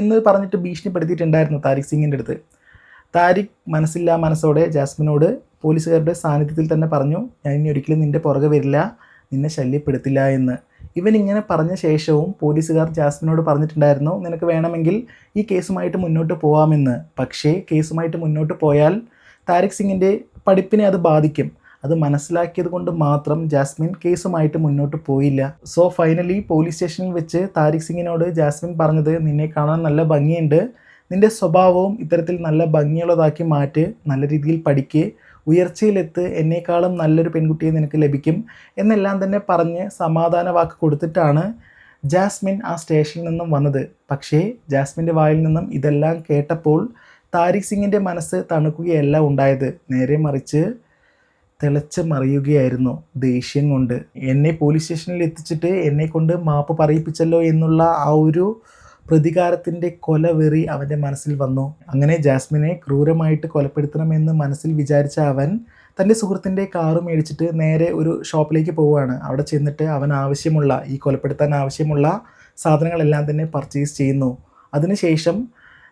എന്ന് പറഞ്ഞിട്ട് ഭീഷണിപ്പെടുത്തിയിട്ടുണ്ടായിരുന്നു താരിഖ് സിംഗിന്റെ അടുത്ത്. താരിഖ് മനസ്സില്ലാ മനസ്സോടെ ജാസ്മിനോട് പോലീസുകാരുടെ സാന്നിധ്യത്തിൽ തന്നെ പറഞ്ഞു ഞാൻ ഇനി ഒരിക്കലും നിന്റെ പുറകെ വരില്ല നിന്നെ ശല്യപ്പെടുത്തില്ല എന്ന്. ഇവൻ ഇങ്ങനെ പറഞ്ഞ ശേഷവും പോലീസുകാർ ജാസ്മിനോട് പറഞ്ഞിട്ടുണ്ടായിരുന്നു നിനക്ക് വേണമെങ്കിൽ ഈ കേസുമായിട്ട് മുന്നോട്ട് പോകാമെന്ന് പക്ഷേ കേസുമായിട്ട് മുന്നോട്ട് പോയാൽ താരിഖ് സിംഗിന്റെ പഠിപ്പിനെ അത് ബാധിക്കും. അത് മനസ്സിലാക്കിയത് കൊണ്ട് മാത്രം ജാസ്മിൻ കേസുമായിട്ട് മുന്നോട്ട് പോയില്ല. സോ ഫൈനലി പോലീസ് സ്റ്റേഷനിൽ വെച്ച് താരിഖ് സിംഗിനോട് ജാസ്മിൻ പറഞ്ഞത് നിന്നെ കാണാൻ നല്ല ഭംഗിയുണ്ട്. നിന്റെ സ്വഭാവവും ഇത്തരത്തിൽ നല്ല ഭംഗിയുള്ളതാക്കി മാറ്റി. നല്ല രീതിയിൽ പഠിക്ക്. ഉയർച്ചയിലെത്ത് എന്നേക്കാളും നല്ലൊരു പെൺകുട്ടിയെ നിനക്ക് ലഭിക്കും എന്നെല്ലാം തന്നെ പറഞ്ഞ് സമാധാന വാക്ക് കൊടുത്തിട്ടാണ് ജാസ്മിൻ ആ സ്റ്റേഷനിൽ നിന്നും വന്നത്. പക്ഷേ ജാസ്മിന്റെ വായിൽ നിന്നും ഇതെല്ലാം കേട്ടപ്പോൾ താരിഖ് സിംഗിന്റെ മനസ്സ് തണുക്കുകയല്ല ഉണ്ടായത്. നേരെ മറിച്ച് തിളച്ച് മറിയുകയായിരുന്നു ദേഷ്യം കൊണ്ട്. എന്നെ പോലീസ് സ്റ്റേഷനിൽ എത്തിച്ചിട്ട് എന്നെ കൊണ്ട് മാപ്പ് പറയിപ്പിച്ചല്ലോ എന്നുള്ള ആ ഒരു പ്രതികാരത്തിന്റെ കൊലവെറി അവന്റെ മനസ്സിൽ വന്നു. അങ്ങനെ ജാസ്മിനെ ക്രൂരമായിട്ട് കൊലപ്പെടുത്തണമെന്ന് മനസ്സിൽ വിചാരിച്ച അവൻ തന്റെ സുഹൃത്തിന്റെ കാറ് മേടിച്ചിട്ട് നേരെ ഒരു ഷോപ്പിലേക്ക് പോവുകയാണ്. അവിടെ ചെന്നിട്ട് അവൻ ആവശ്യമുള്ള ഈ കൊലപ്പെടുത്താൻ ആവശ്യമുള്ള സാധനങ്ങളെല്ലാം തന്നെ പർച്ചേസ് ചെയ്യുന്നു. അതിനുശേഷം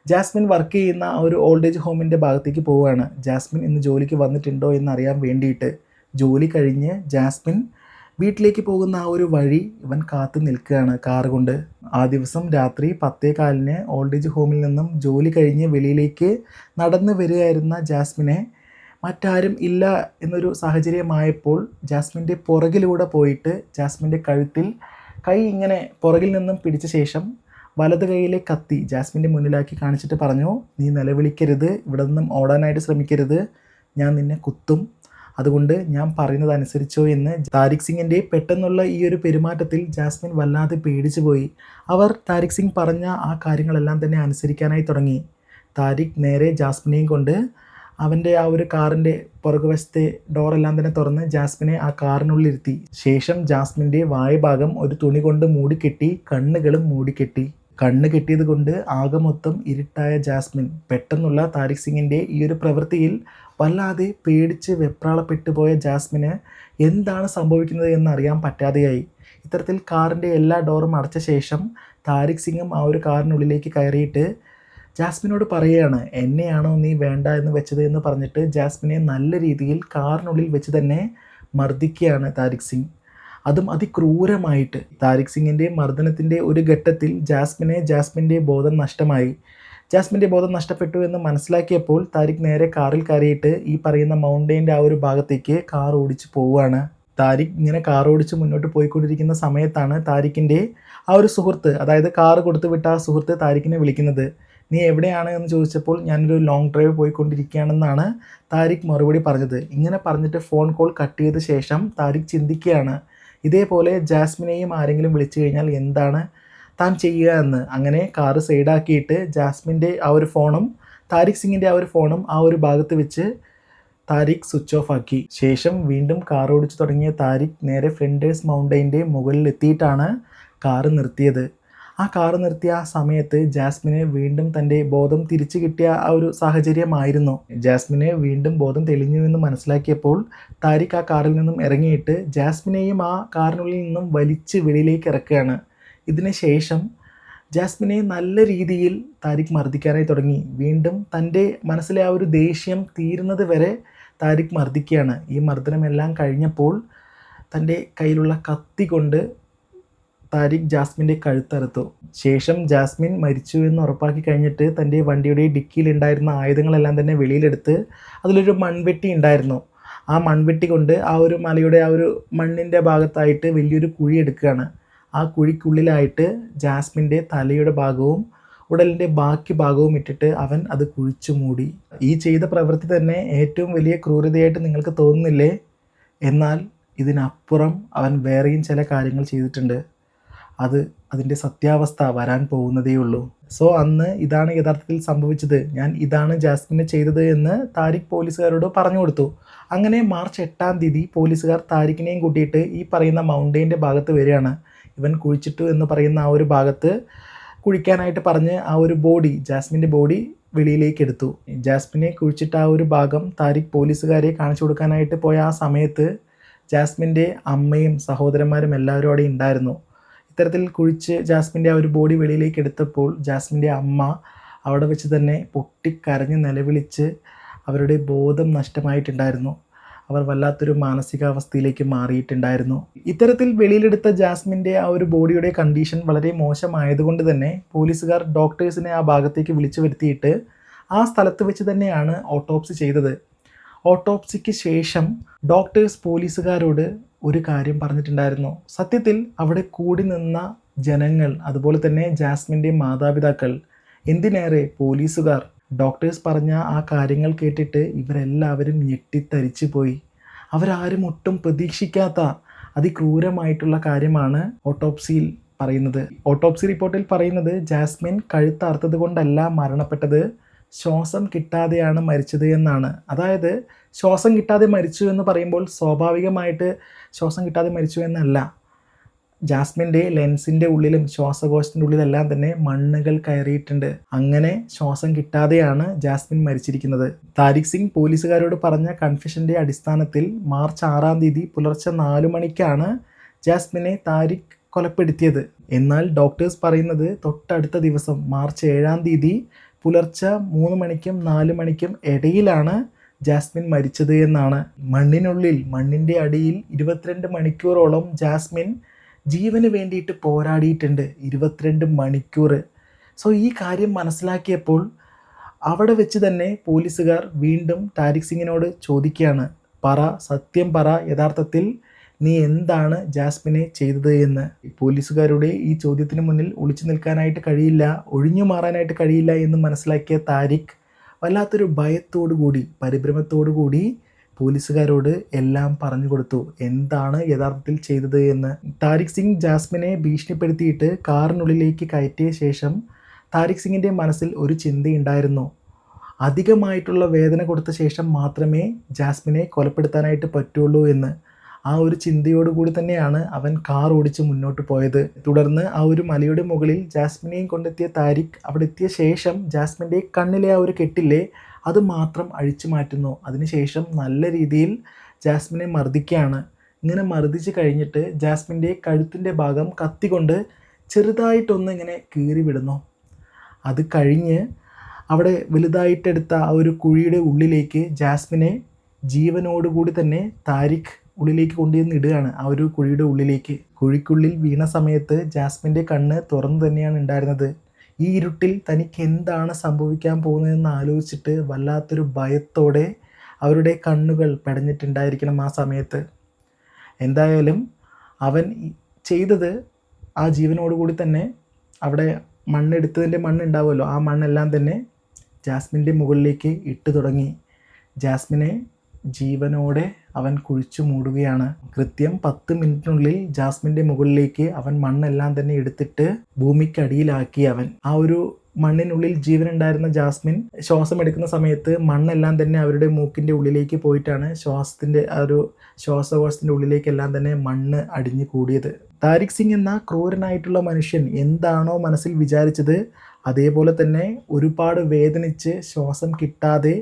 ജാസ്മിൻ വർക്ക് ചെയ്യുന്ന ഒരു ഓൾഡ് ഏജ് ഹോമിന്റെ ഭാഗത്തേക്ക് പോവുകയാണ്. ജാസ്മിൻ ഇന്ന് ജോലിക്ക് വന്നിട്ടുണ്ടോ എന്നറിയാൻ വേണ്ടിയിട്ട്. ജോലി കഴിഞ്ഞ് ജാസ്മിൻ വീട്ടിലേക്ക് പോകുന്ന ആ ഒരു വഴി ഇവൻ കാത്തു നിൽക്കുകയാണ് കാർ കൊണ്ട്. ആ ദിവസം രാത്രി പത്തേ കാലിന് ഓൾഡ് ഏജ് ഹോമിൽ നിന്നും ജോലി കഴിഞ്ഞ് വെളിയിലേക്ക് നടന്നു വരികയായിരുന്ന ജാസ്മിനെ മറ്റാരും ഇല്ല എന്നൊരു സാഹചര്യമായപ്പോൾ ജാസ്മിന്റെ പുറകിലൂടെ പോയിട്ട് ജാസ്മിന്റെ കഴുത്തിൽ കൈ ഇങ്ങനെ പുറകിൽ നിന്നും പിടിച്ച ശേഷം വലത് കൈയിലെ കത്തി ജാസ്മിന്റെ മുന്നിലാക്കി കാണിച്ചിട്ട് പറഞ്ഞു നീ നിലവിളിക്കരുത് ഇവിടെ നിന്നും ഓടാനായിട്ട് ശ്രമിക്കരുത്. ഞാൻ നിന്നെ കുത്തും. അതുകൊണ്ട് ഞാൻ പറയുന്നത് അനുസരിച്ചോ എന്ന് താരിഖ് സിംഗിന്റെ പെട്ടെന്നുള്ള ഈ ഒരു പെരുമാറ്റത്തിൽ ജാസ്മിൻ വല്ലാതെ പേടിച്ചു പോയി. അവർ താരിഖ് സിംഗ് പറഞ്ഞ ആ കാര്യങ്ങളെല്ലാം തന്നെ അനുസരിക്കാനായി തുടങ്ങി. താരിഖ് നേരെ ജാസ്മിനെയും കൊണ്ട് അവന്റെ ആ ഒരു കാറിന്റെ പുറകുവശത്തെ ഡോറെല്ലാം തന്നെ തുറന്ന് ജാസ്മിനെ ആ കാറിനുള്ളിലിരുത്തി ശേഷം ജാസ്മിന്റെ വായഭാഗം ഒരു തുണി കൊണ്ട് മൂടിക്കെട്ടി കണ്ണുകളും മൂടിക്കെട്ടി. കണ്ണ് കെട്ടിയത് കൊണ്ട് ആകെ മൊത്തം ഇരുട്ടായ ജാസ്മിൻ. പെട്ടെന്നുള്ള താരിഖ് സിംഗിന്റെ ഈ ഒരു പ്രവൃത്തിയിൽ വല്ലാതെ പേടിച്ച് വെപ്രാളപ്പെട്ടു പോയ ജാസ്മിന് എന്താണ് സംഭവിക്കുന്നത് എന്നറിയാൻ പറ്റാതെയായി. ഇത്തരത്തിൽ കാറിന്റെ എല്ലാ ഡോറും അടച്ച ശേഷം താരിഖ് സിംഗും ആ ഒരു കാറിനുള്ളിലേക്ക് കയറിയിട്ട് ജാസ്മിനോട് പറയുകയാണ് എന്നെയാണോ നീ വേണ്ട എന്ന് വെച്ചത് എന്ന് പറഞ്ഞിട്ട് ജാസ്മിനെ നല്ല രീതിയിൽ കാറിനുള്ളിൽ വെച്ച് തന്നെ മർദ്ദിക്കുകയാണ് താരിഖ് സിംഗ്. അതും അതിക്രൂരമായിട്ട്. താരിഖ് സിംഗിന്റെ മർദ്ദനത്തിന്റെ ഒരു ഘട്ടത്തിൽ ജാസ്മിനെ ജാസ്മിന്റെ ബോധം നഷ്ടമായി. ജാസ്മിന്റെ ബോധം നഷ്ടപ്പെട്ടു എന്ന് മനസ്സിലാക്കിയപ്പോൾ താരിഖ് നേരെ കാറിൽ കയറിയിട്ട് ഈ പറയുന്ന മൗണ്ടൈന്റെ ആ ഒരു ഭാഗത്തേക്ക് കാർ ഓടിച്ച് പോവുകയാണ്. താരിഖ് ഇങ്ങനെ കാർ ഓടിച്ച് മുന്നോട്ട് പോയിക്കൊണ്ടിരിക്കുന്ന സമയത്താണ് താരിഖിന്റെ ആ ഒരു സുഹൃത്ത് അതായത് കാർ കൊടുത്തു വിട്ട ആ സുഹൃത്ത് താരിഖിനെ വിളിക്കുന്നത്. നീ എവിടെയാണ്? എന്ന് ചോദിച്ചപ്പോൾ ഞാനൊരു ലോങ് ഡ്രൈവ് പോയിക്കൊണ്ടിരിക്കുകയാണെന്നാണ് താരിഖ് മറുപടി പറഞ്ഞത്. ഇങ്ങനെ പറഞ്ഞിട്ട് ഫോൺ കോൾ കട്ട് ചെയ്ത ശേഷം താരിഖ് ചിന്തിക്കുകയാണ്. ഇതേപോലെ ജാസ്മിനെയും ആരെങ്കിലും വിളിച്ചു കഴിഞ്ഞാൽ എന്താണ് താൻ ചെയ്യുക എന്ന്. അങ്ങനെ കാറ് സൈഡാക്കിയിട്ട് ജാസ്മിന്റെ ആ ഒരു ഫോണും താരിഖ് സിംഗിന്റെ ആ ഒരു ഫോണും ആ ഒരു ഭാഗത്ത് വെച്ച് താരിഖ് സ്വിച്ച് ഓഫ് ആക്കി. ശേഷം വീണ്ടും കാർ ഓടിച്ചു തുടങ്ങിയ താരിഖ് നേരെ ഫ്രണ്ടേഴ്സ് മൗണ്ടൈന്റെ മുകളിൽ എത്തിയിട്ടാണ് കാറ് നിർത്തിയത്. ആ കാറ് നിർത്തിയ ആ സമയത്ത് ജാസ്മിന് വീണ്ടും തന്റെ ബോധം തിരിച്ചു കിട്ടിയ ആ ഒരു സാഹചര്യമായിരുന്നു. ജാസ്മിന് വീണ്ടും ബോധം തെളിഞ്ഞു എന്ന് മനസ്സിലാക്കിയപ്പോൾ താരിഖ് ആ കാറിൽ നിന്നും ഇറങ്ങിയിട്ട് ജാസ്മിനെയും ആ കാറിനുള്ളിൽ നിന്നും വലിച്ച് വെളിയിലേക്ക് ഇറക്കുകയാണ്. ഇതിന് ശേഷം ജാസ്മിനെ നല്ല രീതിയിൽ താരിഖ് മർദ്ദിക്കാനായി തുടങ്ങി. വീണ്ടും തന്റെ മനസ്സിലെ ആ ഒരു ദേഷ്യം തീരുന്നത് വരെ താരിഖ് മർദ്ദിക്കുകയാണ്. ഈ മർദ്ദനമെല്ലാം കഴിഞ്ഞപ്പോൾ തന്റെ കയ്യിലുള്ള കത്തി കൊണ്ട് താരിഖ് ജാസ്മിന്റെ കഴുത്തറുത്തു. ശേഷം ജാസ്മിൻ മരിച്ചു എന്ന് ഉറപ്പാക്കി കഴിഞ്ഞിട്ട് തന്റെ വണ്ടിയുടെ ഡിക്കിയിലുണ്ടായിരുന്ന ആയുധങ്ങളെല്ലാം തന്നെ വെളിയിലെടുത്ത് അതിലൊരു മൺവെട്ടി ഉണ്ടായിരുന്നു. ആ മൺവെട്ടി കൊണ്ട് ആ ഒരു മലയുടെ ആ ഒരു മണ്ണിന്റെ ഭാഗത്തായിട്ട് വലിയൊരു കുഴി എടുക്കുകയാണ്. ആ കുഴിക്കുള്ളിലായിട്ട് ജാസ്മിന്റെ തലയുടെ ഭാഗവും ഉടലിന്റെ ബാക്കി ഭാഗവും ഇട്ടിട്ട് അവൻ അത് കുഴിച്ചു മൂടി. ഈ ചെയ്ത പ്രവൃത്തി തന്നെ ഏറ്റവും വലിയ ക്രൂരതയായിട്ട് നിങ്ങൾക്ക് തോന്നുന്നില്ലേ? എന്നാൽ ഇതിനപ്പുറം അവൻ വേറെയും ചില കാര്യങ്ങൾ ചെയ്തിട്ടുണ്ട്. അത് അതിന്റെ സത്യാവസ്ഥ വരാൻ പോകുന്നതേ ഉള്ളൂ സോ അന്ന് ഇതാണ് യഥാർത്ഥത്തിൽ സംഭവിച്ചത്. ഞാൻ ഇതാണ് ജാസ്മിന് ചെയ്തത് എന്ന് താരിഖ് പോലീസുകാരോട് പറഞ്ഞു കൊടുത്തു. അങ്ങനെ മാർച്ച് എട്ടാം തീയതി പോലീസുകാർ താരിഖിനെയും കൂട്ടിയിട്ട് ഈ പറയുന്ന മൗണ്ടൈന്റെ ഭാഗത്ത് വരികയാണ്. ഇവൻ കുഴിച്ചിട്ടു എന്ന് പറയുന്ന ആ ഒരു ഭാഗത്ത് കുഴിക്കാനായിട്ട് പറഞ്ഞ് ആ ഒരു ബോഡി ജാസ്മിന്റെ ബോഡി വെളിയിലേക്ക് എടുത്തു. ജാസ്മിനെ കുഴിച്ചിട്ട് ആ ഒരു ഭാഗം താരിഖ് പോലീസുകാരെ കാണിച്ചു കൊടുക്കാനായിട്ട് പോയ ആ സമയത്ത് ജാസ്മിന്റെ അമ്മയും സഹോദരന്മാരും എല്ലാവരും അവിടെ ഉണ്ടായിരുന്നു. ഇത്തരത്തിൽ കുഴിച്ച് ജാസ്മിന്റെ ആ ഒരു ബോഡി വെളിയിലേക്ക് എടുത്തപ്പോൾ ജാസ്മിന്റെ അമ്മ അവിടെ വെച്ച് തന്നെ പൊട്ടിക്കരഞ്ഞ് നിലവിളിച്ച് അവരുടെ ബോധം നഷ്ടമായിട്ടുണ്ടായിരുന്നു. അവർ വല്ലാത്തൊരു മാനസികാവസ്ഥയിലേക്ക് മാറിയിട്ടുണ്ടായിരുന്നു. ഇത്തരത്തിൽ വെളിയിലെടുത്ത ജാസ്മിന്റെ ആ ഒരു ബോഡിയുടെ കണ്ടീഷൻ വളരെ മോശമായതുകൊണ്ട് തന്നെ പോലീസുകാർ ഡോക്ടേഴ്സിനെ ആ ഭാഗത്തേക്ക് വിളിച്ചു വരുത്തിയിട്ട് ആ സ്ഥലത്ത് വെച്ച് തന്നെയാണ് ഓട്ടോപ്സി ചെയ്തത്. ഓട്ടോപ്സിക്ക് ശേഷം ഡോക്ടേഴ്സ് പോലീസുകാരോട് ഒരു കാര്യം പറഞ്ഞിട്ടുണ്ടായിരുന്നു. സത്യത്തിൽ അവിടെ കൂടി നിന്ന ജനങ്ങൾ അതുപോലെ തന്നെ ജാസ്മിന്റെ മാതാപിതാക്കൾ എന്തിനേറെ പോലീസുകാർ ഡോക്ടേഴ്സ് പറഞ്ഞ ആ കാര്യങ്ങൾ കേട്ടിട്ട് ഇവരെല്ലാവരും ഞെട്ടിത്തരിച്ചു പോയി. അവരാരും ഒട്ടും പ്രതീക്ഷിക്കാത്ത അതിക്രൂരമായിട്ടുള്ള കാര്യമാണ് ഓട്ടോപ്സിയിൽ പറയുന്നത്. ഓട്ടോപ്സി റിപ്പോർട്ടിൽ പറയുന്നത് ജാസ്മിൻ കഴുത്തറുത്തത് കൊണ്ടല്ല മരണപ്പെട്ടത്. ശ്വാസം കിട്ടാതെയാണ് മരിച്ചത് എന്നാണ്. അതായത് ശ്വാസം കിട്ടാതെ മരിച്ചു എന്ന് പറയുമ്പോൾ സ്വാഭാവികമായിട്ട് ശ്വാസം കിട്ടാതെ മരിച്ചു എന്നല്ല. ജാസ്മിന്റെ ലെൻസിന്റെ ഉള്ളിലും ശ്വാസകോശത്തിന്റെ ഉള്ളിലെല്ലാം തന്നെ മണ്ണുകൾ കയറിയിട്ടുണ്ട്. അങ്ങനെ ശ്വാസം കിട്ടാതെയാണ് ജാസ്മിൻ മരിച്ചിരിക്കുന്നത്. താരിഖ് സിംഗ് പോലീസുകാരോട് പറഞ്ഞ കൺഫ്യൂഷന്റെ അടിസ്ഥാനത്തിൽ മാർച്ച് ആറാം തീയതി പുലർച്ചെ നാലു മണിക്കാണ് ജാസ്മിനെ താരിഖ് കൊലപ്പെടുത്തിയത്. എന്നാൽ ഡോക്ടേഴ്സ് പറയുന്നത് തൊട്ടടുത്ത ദിവസം മാർച്ച് ഏഴാം തീയതി പുലർച്ചെ മൂന്ന് മണിക്കും നാല് മണിക്കും ഇടയിലാണ് ജാസ്മിൻ മരിച്ചത് എന്നാണ്. മണ്ണിനുള്ളിൽ മണ്ണിന്റെ അടിയിൽ ഇരുപത്തിരണ്ട് മണിക്കൂറോളം ജാസ്മിൻ ജീവന് വേണ്ടിയിട്ട് പോരാടിയിട്ടുണ്ട്. ഇരുപത്തിരണ്ട് മണിക്കൂർ. സോ ഈ കാര്യം മനസ്സിലാക്കിയപ്പോൾ അവിടെ വെച്ച് തന്നെ പോലീസുകാർ വീണ്ടും താരിഖ് സിംഗിനോട് ചോദിക്കുകയാണ്. പറ സത്യം പറ യഥാർത്ഥത്തിൽ നീ എന്താണ് ജാസ്മിനെ ചെയ്തത് എന്ന് പോലീസുകാരുടെ ഈ ചോദ്യത്തിന് മുന്നിൽ ഒളിച്ചു നിൽക്കാനായിട്ട് കഴിയില്ല ഒഴിഞ്ഞു മാറാനായിട്ട് കഴിയില്ല എന്ന് മനസ്സിലാക്കിയ താരിഖ് വല്ലാത്തൊരു ഭയത്തോടു കൂടി പരിഭ്രമത്തോടു കൂടി പോലീസുകാരോട് എല്ലാം പറഞ്ഞു കൊടുത്തു. എന്താണ് യഥാർത്ഥത്തിൽ ചെയ്തത് എന്ന് താരിഖ് സിംഗ് ജാസ്മിനെ ഭീഷണിപ്പെടുത്തിയിട്ട് കാറിനുള്ളിലേക്ക് കയറ്റിയ ശേഷം താരിഖ് സിംഗിന്റെ മനസ്സിൽ ഒരു ചിന്തയുണ്ടായിരുന്നു. അധികമായിട്ടുള്ള വേദന കൊടുത്ത ശേഷം മാത്രമേ ജാസ്മിനെ കൊലപ്പെടുത്താനായിട്ട് പറ്റുള്ളൂ എന്ന് ആ ഒരു ചിന്തയോടുകൂടി തന്നെയാണ് അവൻ കാർ ഓടിച്ച് മുന്നോട്ട് പോയത്. തുടർന്ന് ആ ഒരു മലയുടെ മുകളിൽ ജാസ്മിനെയും കൊണ്ടെത്തിയ താരിഖ് അവിടെ എത്തിയ ശേഷം ജാസ്മിന്റെ കണ്ണിലെ ആ ഒരു കെട്ടില്ലേ അത് മാത്രം അഴിച്ചു മാറ്റുന്നു. അതിനുശേഷം നല്ല രീതിയിൽ ജാസ്മിനെ മർദ്ദിക്കുകയാണ്. ഇങ്ങനെ മർദ്ദിച്ച് കഴിഞ്ഞിട്ട് ജാസ്മിന്റെ കഴുത്തിന്റെ ഭാഗം കത്തികൊണ്ട് ചെറുതായിട്ടൊന്ന് ഇങ്ങനെ കീറി വിടുന്നു അത് കഴിഞ്ഞ് അവിടെ വലുതായിട്ടെടുത്ത ആ ഒരു കുഴിയുടെ ഉള്ളിലേക്ക് ജാസ്മിനെ ജീവനോടുകൂടി തന്നെ താരിഖ് ഉള്ളിലേക്ക് കൊണ്ടുവന്ന് ഇടുകയാണ്. ആ ഒരു കുഴിയുടെ ഉള്ളിലേക്ക്. കുഴിക്കുള്ളിൽ വീണ സമയത്ത് ജാസ്മിന്റെ കണ്ണ് തുറന്നു തന്നെയാണ് ഉണ്ടായിരുന്നത്. ഈ ഇരുട്ടിൽ തനിക്ക് എന്താണ് സംഭവിക്കാൻ പോകുന്നതെന്ന് ആലോചിച്ചിട്ട് വല്ലാത്തൊരു ഭയത്തോടെ അവരുടെ കണ്ണുകൾ പെടഞ്ഞിട്ടുണ്ടായിരിക്കണം ആ സമയത്ത്. എന്തായാലും അവൻ ചെയ്തത് ആ ജീവനോടുകൂടി തന്നെ അവിടെ മണ്ണെടുത്തതിന്റെ മണ്ണുണ്ടാവുമല്ലോ. ആ മണ്ണെല്ലാം തന്നെ ജാസ്മിന്റെ മുകളിലേക്ക് ഇട്ട് തുടങ്ങി. ജാസ്മിനെ ജീവനോടെ അവൻ കുഴിച്ചു മൂടുകയാണ്. കൃത്യം പത്ത് മിനിറ്റിനുള്ളിൽ ജാസ്മിന്റെ മുകളിലേക്ക് അവൻ മണ്ണെല്ലാം തന്നെ എടുത്തിട്ട് ഭൂമിക്കടിയിലാക്കി അവൻ. ആ ഒരു മണ്ണിനുള്ളിൽ ജീവനുണ്ടായിരുന്ന ജാസ്മിൻ ശ്വാസം എടുക്കുന്ന സമയത്ത് മണ്ണെല്ലാം തന്നെ അവരുടെ മൂക്കിന്റെ ഉള്ളിലേക്ക് പോയിട്ടാണ് ശ്വാസത്തിന്റെ ആ ഒരു ശ്വാസകോശത്തിന്റെ ഉള്ളിലേക്കെല്ലാം തന്നെ മണ്ണ് അടിഞ്ഞു കൂടിയത്. താരിഖ് സിംഗ് എന്ന ക്രൂരനായിട്ടുള്ള മനുഷ്യൻ എന്താണോ മനസ്സിൽ വിചാരിച്ചത് അതേപോലെ തന്നെ ഒരുപാട് വേദനിച്ച് ശ്വാസം കിട്ടാതെ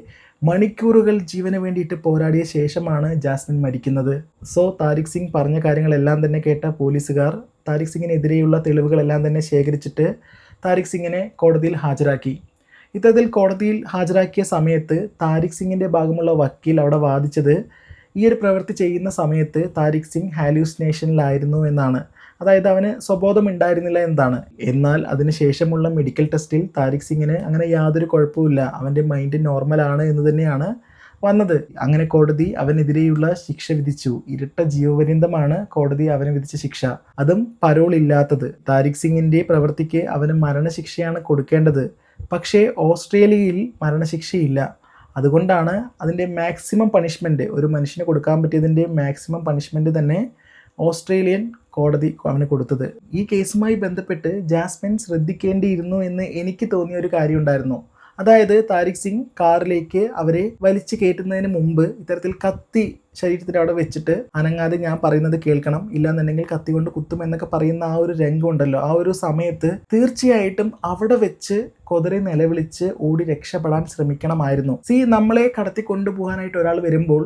മണിക്കൂറുകൾ ജീവന് വേണ്ടിയിട്ട് പോരാടിയ ശേഷമാണ് ജാസ്മിൻ മരിക്കുന്നത്. സോ താരിഖ് സിംഗ് പറഞ്ഞ കാര്യങ്ങളെല്ലാം തന്നെ കേട്ട പോലീസുകാർ താരിഖ് സിംഗിനെതിരെയുള്ള തെളിവുകളെല്ലാം തന്നെ ശേഖരിച്ചിട്ട് താരിഖ് സിംഗിനെ കോടതിയിൽ ഹാജരാക്കി. ഇത്തരത്തിൽ കോടതിയിൽ ഹാജരാക്കിയ സമയത്ത് താരിഖ് സിംഗിന്റെ ഭാഗമുള്ള വക്കീൽ അവിടെ വാദിച്ചത് ഈ ഒരു പ്രവൃത്തി ചെയ്യുന്ന സമയത്ത് താരിഖ് സിംഗ് ഹാലൂസിനേഷനിലായിരുന്നു എന്നാണ്. അതായത് അവന് സ്വബോധം ഉണ്ടായിരുന്നില്ല എന്താണ്. എന്നാൽ അതിനുശേഷമുള്ള മെഡിക്കൽ ടെസ്റ്റിൽ താരിഖ് സിംഗിന് അങ്ങനെ യാതൊരു കുഴപ്പമില്ല അവന്റെ മൈൻഡ് നോർമലാണ് എന്ന് തന്നെയാണ് വന്നത്. അങ്ങനെ കോടതി അവനെതിരെയുള്ള ശിക്ഷ വിധിച്ചു. ഇരട്ട ജീവപര്യന്തമാണ് കോടതി അവന് വിധിച്ച ശിക്ഷ. അതും പരോൾ ഇല്ലാത്തത്. താരിഖ് സിംഗിന്റെ പ്രവൃത്തിക്ക് അവന് മരണശിക്ഷയാണ് കൊടുക്കേണ്ടത്. പക്ഷേ ഓസ്ട്രേലിയയിൽ മരണശിക്ഷയില്ല. അതുകൊണ്ടാണ് അതിന്റെ മാക്സിമം പണിഷ്മെന്റ് ഒരു മനുഷ്യന് കൊടുക്കാൻ പറ്റിയതിന്റെ മാക്സിമം പണിഷ്മെന്റ് തന്നെ ഓസ്ട്രേലിയൻ കോടതി അവന് കൊടുത്തത്. ഈ കേസുമായി ബന്ധപ്പെട്ട് ജാസ്മിൻ ശ്രദ്ധിക്കേണ്ടിയിരുന്നു എന്ന് എനിക്ക് തോന്നിയ ഒരു കാര്യം ഉണ്ടായിരുന്നു. അതായത് താരിഖ് സിംഗ് കാറിലേക്ക് അവരെ വലിച്ചു കയറ്റുന്നതിന് മുമ്പ് ഇത്തരത്തിൽ കത്തി ശരീരത്തിൽ അവിടെ വെച്ചിട്ട് അനങ്ങാതെ ഞാൻ പറയുന്നത് കേൾക്കണം. ഇല്ലാന്നുണ്ടെങ്കിൽ കത്തി കൊണ്ട് കുത്തും എന്നൊക്കെ പറയുന്ന ആ ഒരു രംഗമുണ്ടല്ലോ ആ ഒരു സമയത്ത് തീർച്ചയായിട്ടും അവിടെ വെച്ച് കൊതിരെ നിലവിളിച്ച് ഓടി രക്ഷപ്പെടാൻ ശ്രമിക്കണമായിരുന്നു. സി നമ്മളെ കടത്തി കൊണ്ടുപോകാനായിട്ട് ഒരാൾ വരുമ്പോൾ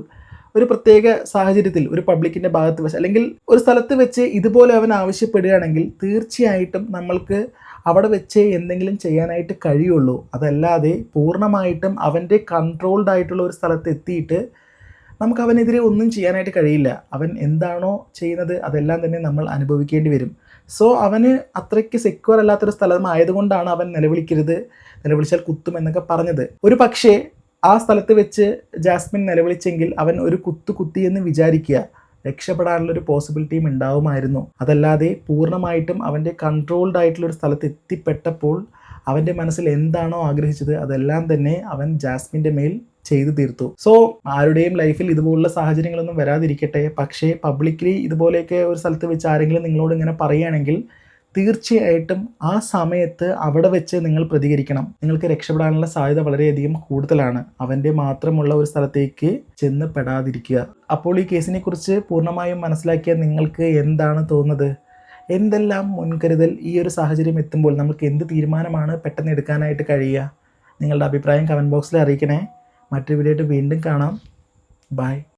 ഒരു പ്രത്യേക സാഹചര്യത്തിൽ ഒരു പബ്ലിക്കിന്റെ ഭാഗത്ത് വെച്ച് അല്ലെങ്കിൽ ഒരു സ്ഥലത്ത് വെച്ച് ഇതുപോലെ അവൻ ആവശ്യപ്പെടുകയാണെങ്കിൽ തീർച്ചയായിട്ടും നമ്മൾക്ക് അവിടെ വെച്ച് എന്തെങ്കിലും ചെയ്യാനായിട്ട് കഴിയുള്ളൂ. അതല്ലാതെ പൂർണമായിട്ടും അവന്റെ കൺട്രോൾഡ് ആയിട്ടുള്ള ഒരു സ്ഥലത്ത് എത്തിയിട്ട് നമുക്ക് അവനെതിരെ ഒന്നും ചെയ്യാനായിട്ട് കഴിയില്ല. അവൻ എന്താണോ ചെയ്യുന്നത് അതെല്ലാം തന്നെ നമ്മൾ അനുഭവിക്കേണ്ടി വരും. സോ അവന് അത്രയ്ക്ക് സെക്യൂർ അല്ലാത്തൊരു സ്ഥലമായതുകൊണ്ടാണ് അവൻ നിലവിളിക്കരുത് നിലവിളിച്ചാൽ കുത്തും എന്നൊക്കെ പറഞ്ഞത്. ഒരു പക്ഷേ ആ സ്ഥലത്ത് വെച്ച് ജാസ്മിൻ നിലവിളിച്ചെങ്കിൽ അവൻ ഒരു കുത്തു കുത്തി എന്ന് വിചാരിക്കുക. രക്ഷപ്പെടാനുള്ളൊരു പോസിബിലിറ്റിയും ഉണ്ടാവുമായിരുന്നു. അതല്ലാതെ പൂർണമായിട്ടും അവന്റെ കൺട്രോൾഡ് ആയിട്ടുള്ള ഒരു സ്ഥലത്ത് എത്തിപ്പെട്ടപ്പോൾ അവന്റെ മനസ്സിൽ എന്താണോ ആഗ്രഹിച്ചത് അതെല്ലാം തന്നെ അവൻ ജാസ്മിന്റെ മേൽ ചെയ്തു തീർത്തു. സോ ആരുടെയും ലൈഫിൽ ഇതുപോലുള്ള സാഹചര്യങ്ങളൊന്നും വരാതിരിക്കട്ടെ. പക്ഷേ പബ്ലിക്കലി ഇതുപോലെയൊക്കെ ഒരു സ്ഥലത്ത് വെച്ച് ആരെങ്കിലും നിങ്ങളോട് ഇങ്ങനെ പറയുകയാണെങ്കിൽ തീർച്ചയായിട്ടും ആ സമയത്ത് അവിടെ വെച്ച് നിങ്ങൾ പ്രതികരിക്കണം. നിങ്ങൾക്ക് രക്ഷപ്പെടാനുള്ള സാധ്യത വളരെയധികം കൂടുതലാണ്. അവന്റെ മാത്രമുള്ള ഒരു സ്ഥലത്തേക്ക് ചെന്ന് പെടാതിരിക്കുക. അപ്പോൾ ഈ കേസിനെ കുറിച്ച് പൂർണമായും മനസ്സിലാക്കിയ നിങ്ങൾക്ക് എന്താണ് തോന്നുന്നത്? എന്തെല്ലാം മുൻകരുതൽ ഈ ഒരു സാഹചര്യം എത്തുമ്പോൾ നമുക്ക് എന്ത് തീരുമാനമാണ് പെട്ടെന്ന് എടുക്കാനായിട്ട് കഴിയുക? നിങ്ങളുടെ അഭിപ്രായം കമന്റ് ബോക്സിൽ അറിയിക്കണേ. മറ്റൊരു വീഡിയോ വീണ്ടും കാണാം. ബൈ